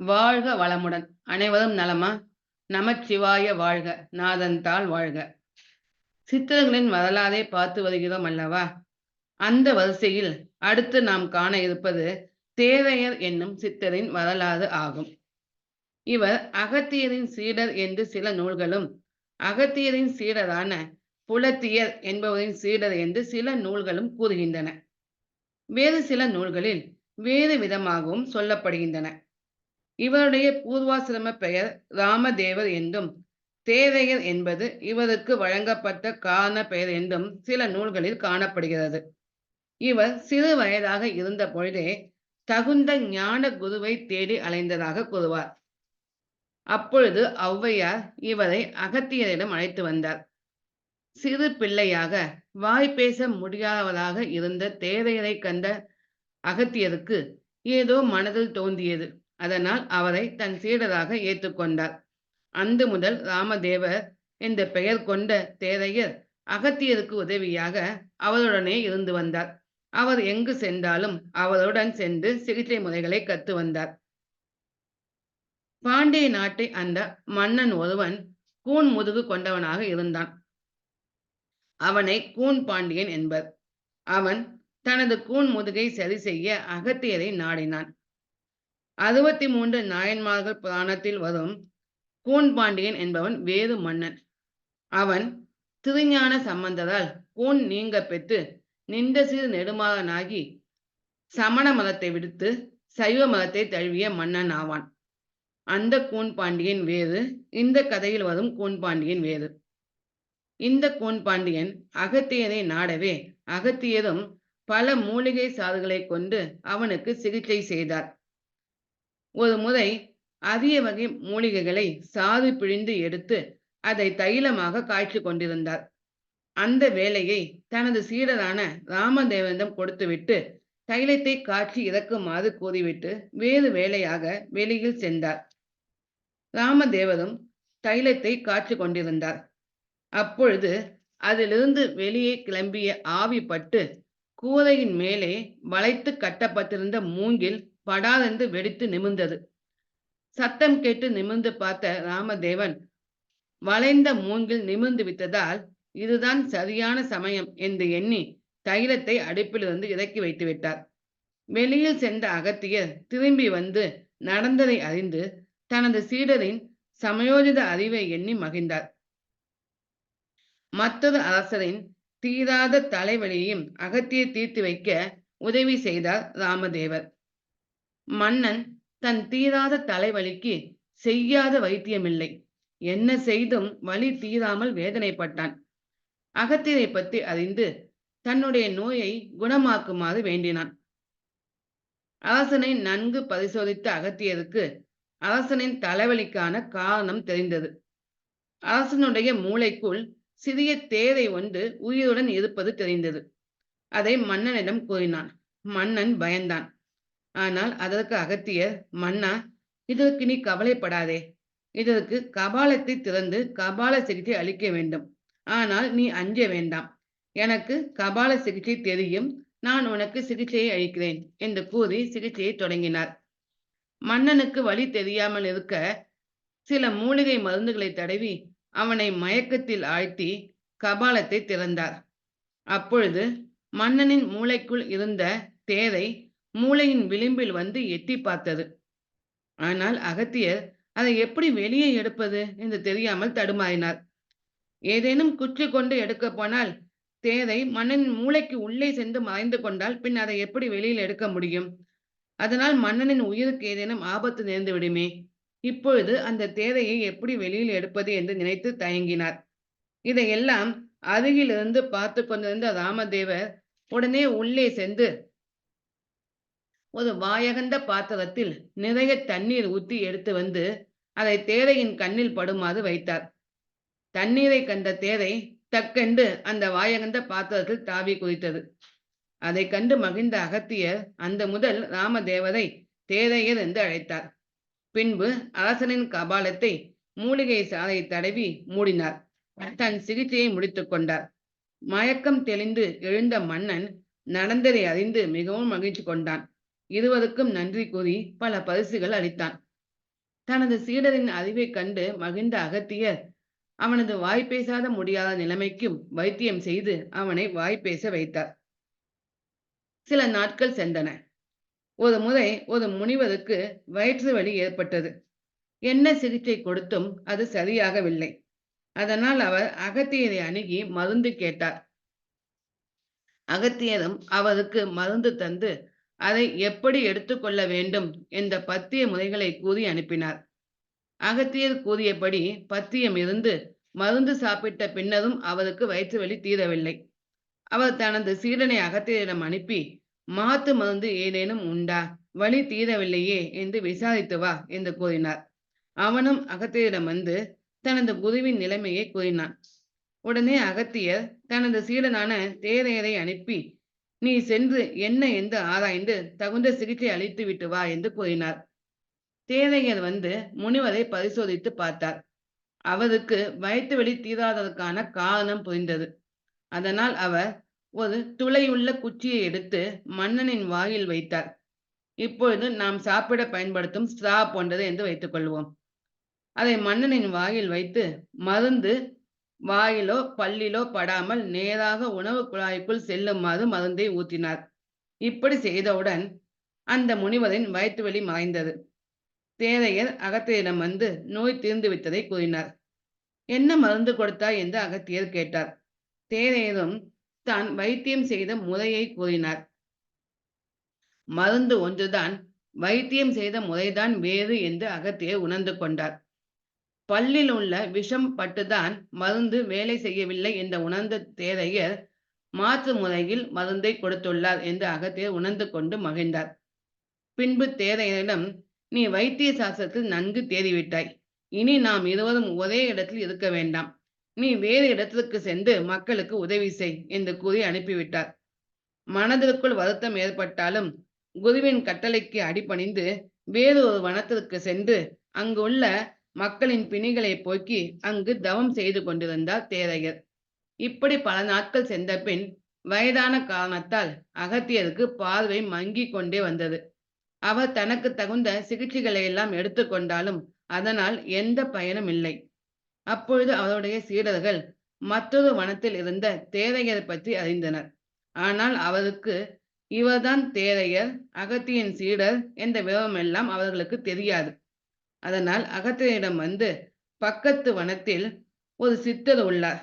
வாழ்க வளமுடன். அனைவரும் நலமா? நமச்சிவாய வாழ்க. நாதன் வாழ்க. சித்தர்களின் வரலாறை பார்த்து வருகிறோம் அல்லவா? அந்த வரிசையில் அடுத்து நாம் காண இருப்பது தேரையர் என்னும் சித்தரின் வரலாறு ஆகும். இவர் அகத்தியரின் சீடர் என்று சில நூல்களும் அகத்தியரின் சீடரான புலத்தியர் என்பவரின் சீடர் என்று சில நூல்களும் கூறுகின்றன. வேறு சில நூல்களில் வேறு விதமாகவும் சொல்லப்படுகின்றன. இவருடைய பூர்வாசிரம பெயர் ராமதேவர் என்றும் தேரையர் என்பது இவருக்கு வழங்கப்பட்ட காரண பெயர் என்றும் சில நூல்களில் காணப்படுகிறது. இவர் சிறு வயதாக இருந்த பொழுதே தகுந்த ஞான குருவை தேடி அலைந்ததாக கூறுவார். அப்பொழுது ஔவையார் இவரை அகத்தியரிடம் அழைத்து வந்தார். சிறு பிள்ளையாக வாய் பேச முடியாதவராக இருந்த தேரையரை கண்ட அகத்தியருக்கு ஏதோ மனதில் தோன்றியது. அதனால் அவரை தன் சீடராக ஏற்றுக்கொண்டார். அன்று முதல் ராமதேவர் என்ற பெயர் கொண்ட தேரையர் அகத்தியருக்கு உதவியாக அவருடனே இருந்து வந்தார். அவர் எங்கு சென்றாலும் அவருடன் சென்று சிகிச்சை முறைகளை கற்று வந்தார். பாண்டிய நாட்டை அந்த மன்னன் ஒருவன் கூன் முதுகு கொண்டவனாக இருந்தான். அவனை கூன் பாண்டியன் என்பர். அவன் தனது கூன் முதுகை சரி செய்ய அகத்தியரை நாடினான். அறுபத்தி மூன்று நாயன்மார்கள் புராணத்தில் வரும் கூன் பாண்டியன் என்பவன் வேறு மன்னன். அவன் திருஞான சம்பந்தரால் கூன் நீங்க பெற்று நின்ற சிறு நெடுமாறனாகி சமண மதத்தை விடுத்து சைவ மதத்தை தழுவிய மன்னன் ஆவான். அந்த கூன் பாண்டியன் வேறு இந்த கதையில் வரும் கூன் பாண்டியன் வேறு. இந்த கூன் பாண்டியன் அகத்தியரை நாடவே அகத்தியரும் பல மூலிகை சாறுகளை கொண்டு அவனுக்கு சிகிச்சை செய்தார். ஒரு முறை அரிய வகை மூலிகைகளை சாறு பிழிந்து எடுத்து அதை தைலமாக காய்ச்சி கொண்டிருந்தார். அந்த வேலையை தனது சீடரான ராமதேவனிடம் கொடுத்துவிட்டு தைலத்தை காட்சி இறக்குமாறு கூறிவிட்டு வேறு வேலையாக வெளியில் சென்றார். ராமதேவரும் தைலத்தை காட்சி கொண்டிருந்தார். அப்பொழுது அதிலிருந்து வெளியே கிளம்பிய ஆவி பட்டு கூரையின் மேலே வளைத்து கட்டப்பட்டிருந்த மூங்கில் படாதென்று வெடித்து நிமிர்ந்தது. சத்தம் கேட்டு நிமிர்ந்து பார்த்த ராமதேவன் வளைந்த மூங்கில் நிமிர்ந்து விட்டதால் இதுதான் சரியான சமயம் என்று எண்ணி தைலத்தை அடுப்பிலிருந்து இறக்கி வைத்து விட்டார். வெளியில் சென்ற அகத்தியர் திரும்பி வந்து நடந்ததை அறிந்து தனது சீடரின் சமயோஜித அறிவை எண்ணி மகிழ்ந்தார். மற்றொரு அரசரின் தீராத தலைவலியையும் அகத்திய தீர்த்து வைக்க உதவி செய்தார் ராமதேவர். மன்னன் தன் தீராத தலைவலிக்கு செய்யாத வைத்தியமில்லை. என்ன செய்தும் வலி தீராமல் வேதனைப்பட்டான். அகத்தியரை பற்றி அறிந்து தன்னுடைய நோயை குணமாக்குமாறு வேண்டினான். அரசனை நன்கு பரிசோதித்த அகத்தியருக்கு அரசனின் தலைவலிக்கான காரணம் தெரிந்தது. அரசனுடைய மூளைக்குள் சிறிய தேரை ஒன்று உயிருடன் இருப்பது தெரிந்தது. அதை மன்னனிடம் கூறினான். மன்னன் பயந்தான். ஆனால் அதற்கு அகத்தியர் மன்னா இதற்கு நீ கவலைப்படாதே. இதற்கு கபாலத்தை திறந்து கபால சிகிச்சை அளிக்க வேண்டும். ஆனால் நீ அஞ்ச வேண்டாம். எனக்கு கபால சிகிச்சை தெரியும். நான் உனக்கு சிகிச்சையை அளிக்கிறேன் என்று கூறி சிகிச்சையை தொடங்கினார். மன்னனுக்கு வழி தெரியாமல் இருக்க சில மூலிகை மருந்துகளை தடவி அவனை மயக்கத்தில் ஆழ்த்தி கபாலத்தை திறந்தார். அப்பொழுது மன்னனின் மூளைக்குள் இருந்த தேரை மூளையின் விளிம்பில் வந்து எட்டி பார்த்தது. ஆனால் அகத்தியர் அதை எப்படி வெளியே எடுப்பது? என்று தெரியாமல் தடுமாறினார். ஏதேனும் குற்றி கொண்டு எடுக்க போனால் தேரை மன்னனின் மூளைக்கு உள்ளே சென்று மறைந்து கொண்டால் பின் அதை எப்படி வெளியில் எடுக்க முடியும்? அதனால் மன்னனின் உயிருக்கு ஏதேனும் ஆபத்து நேர்ந்து விடுமே. இப்பொழுது அந்த தேரையை எப்படி வெளியில் எடுப்பது என்று நினைத்து தயங்கினார். இதையெல்லாம் அருகிலிருந்து பார்த்து கொண்டிருந்த ராமதேவர் உடனே உள்ளே சென்று ஒரு வாயகந்த பாத்திரத்தில் நிறைய தண்ணீர் ஊற்றி எடுத்து வந்து அதை தேரையின் கண்ணில் படுமாறு வைத்தார். தண்ணீரை கண்ட தேரை தக்கென்று அந்த வாயகந்த பாத்திரத்தில் தாவி குதித்தது அதை கண்டு மகிழ்ந்த அகத்தியர் அந்த முதல் ராமதேவரை தேரையர் என்று அழைத்தார். பின்பு அரசனின் கபாலத்தை மூலிகை சாலை தடவி மூடினார். தன் சிகிச்சையை முடித்துக் கொண்டார். மயக்கம் தெளிந்து எழுந்த மன்னன் நடந்ததை அறிந்து மிகவும் மகிழ்ச்சி கொண்டான். இருவருக்கும் நன்றி கூறி பல பரிசுகள் அளித்தான். தனது சீடரின் அறிவைக் கண்டு மகிழ்ந்த அகத்தியர் அவனது வாய் பேசாத முடியாத நிலைமைக்கும் வைத்தியம் செய்து அவனை வாய் பேச வைத்தார். சில நாட்கள் சென்றன. ஒரு முறை ஒரு முனிவருக்கு வயிற்று வலி ஏற்பட்டது. என்ன சிகிச்சை கொடுத்தும் அது சரியாகவில்லை. அதனால் அவர் அகத்தியரை அணுகி மருந்து கேட்டார். அகத்தியரும் அவருக்கு மருந்து தந்து அதை எப்படி எடுத்துக்கொள்ள வேண்டும் என்ற பத்திய முறைகளை கூறி அனுப்பினார். அகத்தியர் கூறியபடி பத்தியம் இருந்து மருந்து சாப்பிட்ட பின்னரும் அவருக்கு வயிற்று வலி தீரவில்லை. அவர் தனது சீடனை அகத்தியரிடம் அனுப்பி மாத்து மருந்து ஏதேனும் உண்டா? வலி தீரவில்லையே என்று விசாரித்து வா என்று கூறினார். அவனும் அகத்தியரிடம் வந்து தனது குருவின் நிலைமையை கூறினான். உடனே அகத்தியர் தனது சீடனான தேரையரை அனுப்பி நீ சென்று என்ன என்று ஆராய்ந்து தகுந்த சிகிச்சை அளித்து விட்டு வா என்று கூறினார். தேரையர் வந்து முனிவரை பரிசோதித்து பார்த்தார். அவருக்கு வயிற்று வலி தீராததற்கான காரணம் புரிந்தது. அதனால் அவர் ஒரு துளையுள்ள குச்சியை எடுத்து மன்னனின் வாயில் வைத்தார். இப்பொழுது நாம் சாப்பிட பயன்படுத்தும் ஸ்ட்ரா போன்றது என்று வைத்துக் கொள்வோம். அதை மன்னனின் வாயில் வைத்து மருந்து வாயிலோ பல்லிலோ படாமல் நேராக உணவு குழாய்க்குள் செல்லுமாறு மருந்தை ஊற்றினார். இப்படி செய்தவுடன் அந்த முனிவரின் வயிற்று வலி மறைந்தது. தேரையர் அகத்தியரிடம் வந்து நோய் தீர்ந்து விட்டதை கூறினார். என்ன மருந்து கொடுத்தாய்? என்று அகத்தியர் கேட்டார். தேரையரும் தான் வைத்தியம் செய்த முறையை கூறினார். மருந்து ஒன்றுதான் வைத்தியம் செய்த முறைதான் வேறு என்று அகத்தியர் உணர்ந்து கொண்டார். பல்லில் உள்ள விஷம் பட்டுதான் மருந்து வேலை செய்யவில்லை என்ற உணர்ந்த தேரையர் மாற்று முறையில் மருந்தை கொடுத்துள்ளார் என்று அகத்தியர் உணர்ந்து கொண்டு மகிழ்ந்தார். பின்பு தேரையரிடம் நீ வைத்திய சாஸ்திரத்தில் நன்கு தேறிவிட்டாய். இனி நாம் இருவரும் ஒரே இடத்தில் இருக்க வேண்டாம். நீ வேறு இடத்திற்கு சென்று மக்களுக்கு உதவி செய் என்று கூறி அனுப்பிவிட்டார். மனதிற்குள் வருத்தம் ஏற்பட்டாலும் குருவின் கட்டளைக்கு அடிபணிந்து வேறு ஒரு வனத்திற்கு சென்று அங்குள்ள மக்களின் பிணிகளை போக்கி அங்கு தவம் செய்து கொண்டிருந்தார் தேரையர். இப்படி பல நாட்கள் சென்ற பின் வயதான காரணத்தால் அகத்தியருக்கு பார்வை மங்கி கொண்டே வந்தது. அவர் தனக்கு தகுந்த சிகிச்சைகளை எல்லாம் எடுத்துக்கொண்டாலும் அதனால் எந்த பயனும் இல்லை. அப்பொழுது அவருடைய சீடர்கள் மற்றொரு வனத்தில் இருந்த தேரையர் பற்றி அறிந்தனர். ஆனால் அவருக்கு இவர்தான் தேரையர் அகத்தியின் சீடர் என்ற விவரம் எல்லாம் அவர்களுக்கு தெரியாது. அதனால் அகத்தியரிடம் வந்து பக்கத்து வனத்தில் ஒரு சித்தர் உள்ளார்.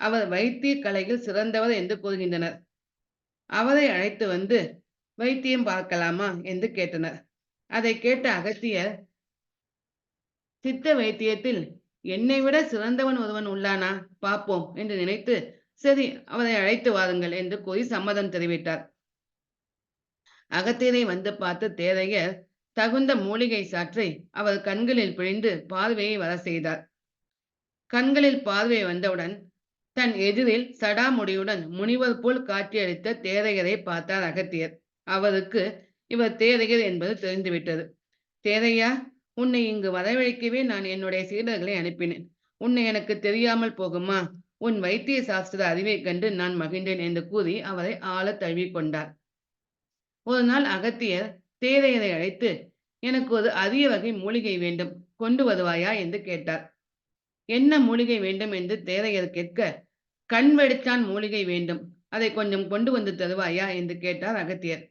அவர் வைத்திய கலையில் சிறந்தவர் என்று கூறுகின்றனர். அவரை அழைத்து வந்து வைத்தியம் பார்க்கலாமா? என்று கேட்டனர். அதை கேட்ட அகத்தியர் சித்த வைத்தியத்தில் என்னை விட சிறந்தவன் ஒருவன் உள்ளானா? பார்ப்போம் என்று நினைத்து சரி அவரை அழைத்து வாருங்கள் என்று கூறி சம்மதம் தெரிவித்தார். அகத்தியரை வந்து பார்த்து தேரையர் தகுந்த மூலிகை சாற்றை அவர் கண்களில் பிழிந்து பார்வையை வர செய்தார். கண்களில் பார்வை வந்தவுடன் தன் எதிரில் சடாமுடியுடன் முனிவர் போல் காட்சியளித்த தேரையரை பார்த்தார் அகத்தியர். அவருக்கு இவர் தேரையர் என்பது தெரிந்துவிட்டது. தேரையா? உன்னை இங்கு வரவழைக்கவே நான் என்னுடைய சீடர்களை அனுப்பினேன். உன்னை எனக்கு தெரியாமல் போகுமா? உன் வைத்திய சாஸ்திர அறிவைக் கண்டு நான் மகிழ்ந்தேன் என்று கூறி அவரை ஆள தழுவிக்கொண்டார் ஒரு நாள் அகத்தியர் தேரையரை அழைத்து எனக்கு ஒரு அரிய வகை மூலிகை வேண்டும் கொண்டு வருவாயா? என்று கேட்டார். என்ன மூலிகை வேண்டும்? என்று தேரையர் கேட்க கண் வெடிச்சான் மூலிகை வேண்டும் அதை கொஞ்சம் கொண்டு வந்து தருவாயா? என்று கேட்டார் அகத்தியர்.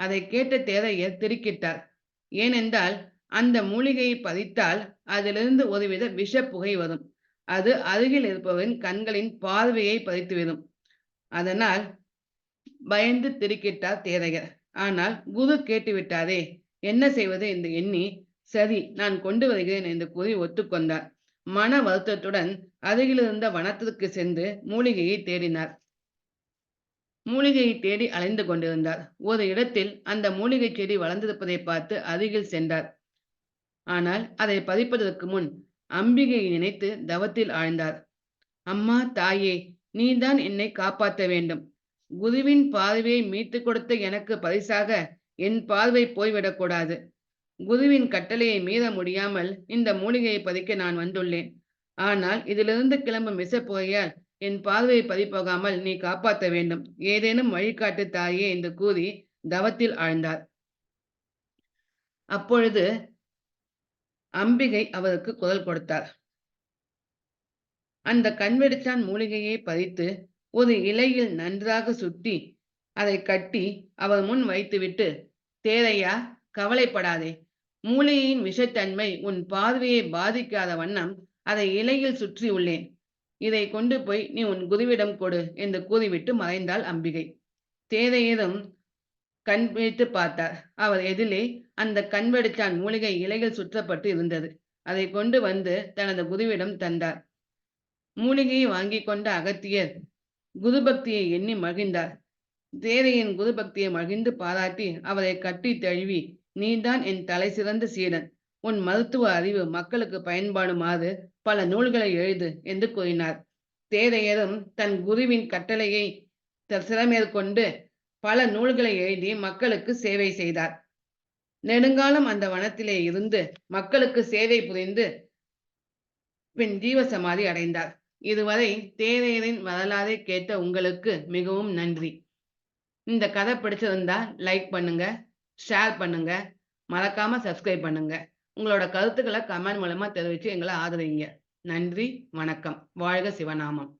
அதை கேட்ட தேரையர் திருக்கிட்டார். ஏனென்றால் அந்த மூலிகையை பதித்தால் அதிலிருந்து ஒருவித விஷ புகை வரும். அது அருகில் இருப்பவரின் கண்களின் பார்வையை பறித்துவிடும் அதனால் பயந்து திடுக்கிட்டார் தேரையர் ஆனால் குரு கேட்டுவிட்டாரே என்ன செய்வது என்று எண்ணி சரி நான் கொண்டு வருகிறேன் என்று கூறி ஒத்துக்கொண்டார். மன வருத்தத்துடன் அருகிலிருந்த வனத்திற்கு சென்று மூலிகையை தேடினார். மூலிகையை தேடி அலைந்து கொண்டிருந்தார். ஒரு இடத்தில் அந்த மூலிகை செடி வளர்ந்திருப்பதை பார்த்து அருகில் சென்றார். ஆனால் அதை பதிப்பதற்கு முன் அம்பிகையை நினைத்து தவத்தில் ஆழ்ந்தார். அம்மா தாயே நீதான் என்னை காப்பாற்ற வேண்டும். குருவின் பார்வையை மீட்டு கொடுத்த எனக்கு பரிசாக என் பார்வை போய்விடக்கூடாது குருவின் கட்டளையை மீற முடியாமல் இந்த மூலிகையை பதிக்க நான் வந்துள்ளேன். ஆனால் இதிலிருந்து கிளம்பும் விசப்புகையால் என் பார்வையை பதிப்போகாமல் நீ காப்பாற்ற வேண்டும். ஏதேனும் வழிகாட்டு தாயே என்று கூறி தவத்தில் ஆழ்ந்தார். அப்பொழுது அம்பிகை அவருக்கு குரல் கொடுத்தார். அந்த கண்வெடிச்சான் மூலிகையை பறித்து ஒரு இலையில் நன்றாக சுட்டி அதை கட்டி அவர் முன் வைத்துவிட்டு தேரையா கவலைப்படாதே. மூலிகையின் விஷத்தன்மை உன் பார்வையை பாதிக்காத வண்ணம் அதை இலையில் சுற்றி உள்ளேன். இதை கொண்டு போய் நீ உன் குருவிடம் கொடு என்று கூறிவிட்டு மறைந்தாள் அம்பிகை. தேரையரும் கண் வைத்து பார்த்தார். அவர் எதிலே அந்த கண்வெடிச்சான் மூலிகை இலைகள் சுற்றப்பட்டு இருந்தது. அதை கொண்டு வந்து தனது குருவிடம் தந்தார். மூலிகையை வாங்கி கொண்ட அகத்தியர் குருபக்தியை எண்ணி மகிழ்ந்தார். தேரையின் குருபக்தியை மகிழ்ந்து பாராட்டி அவரை கட்டி தழுவி நீதான் என் தலை சிறந்த சீடன். உன் மருத்துவ அறிவு மக்களுக்கு பயன்பாடுமாறு பல நூல்களை எழுது என்று கூறினார். தேரையரும் தன் குருவின் கட்டளையை சிறமேற்கொண்டு பல நூல்களை எழுதி மக்களுக்கு சேவை செய்தார். நெடுங்காலம் அந்த வனத்திலே இருந்து மக்களுக்கு சேவை புரிந்து பின் ஜீவசமாதி அடைந்தார். இதுவரை தேரையரின் வரலாறை கேட்ட உங்களுக்கு மிகவும் நன்றி. இந்த கதை பிடிச்சிருந்தா லைக் பண்ணுங்க ஷேர் பண்ணுங்க மறக்காம சப்ஸ்கிரைப் பண்ணுங்க. உங்களோட கருத்துக்களை கமெண்ட் மூலமா தெரிவிச்சு எங்களை ஆதரிங்க. நன்றி வணக்கம். வாழ்க சிவநாமம்.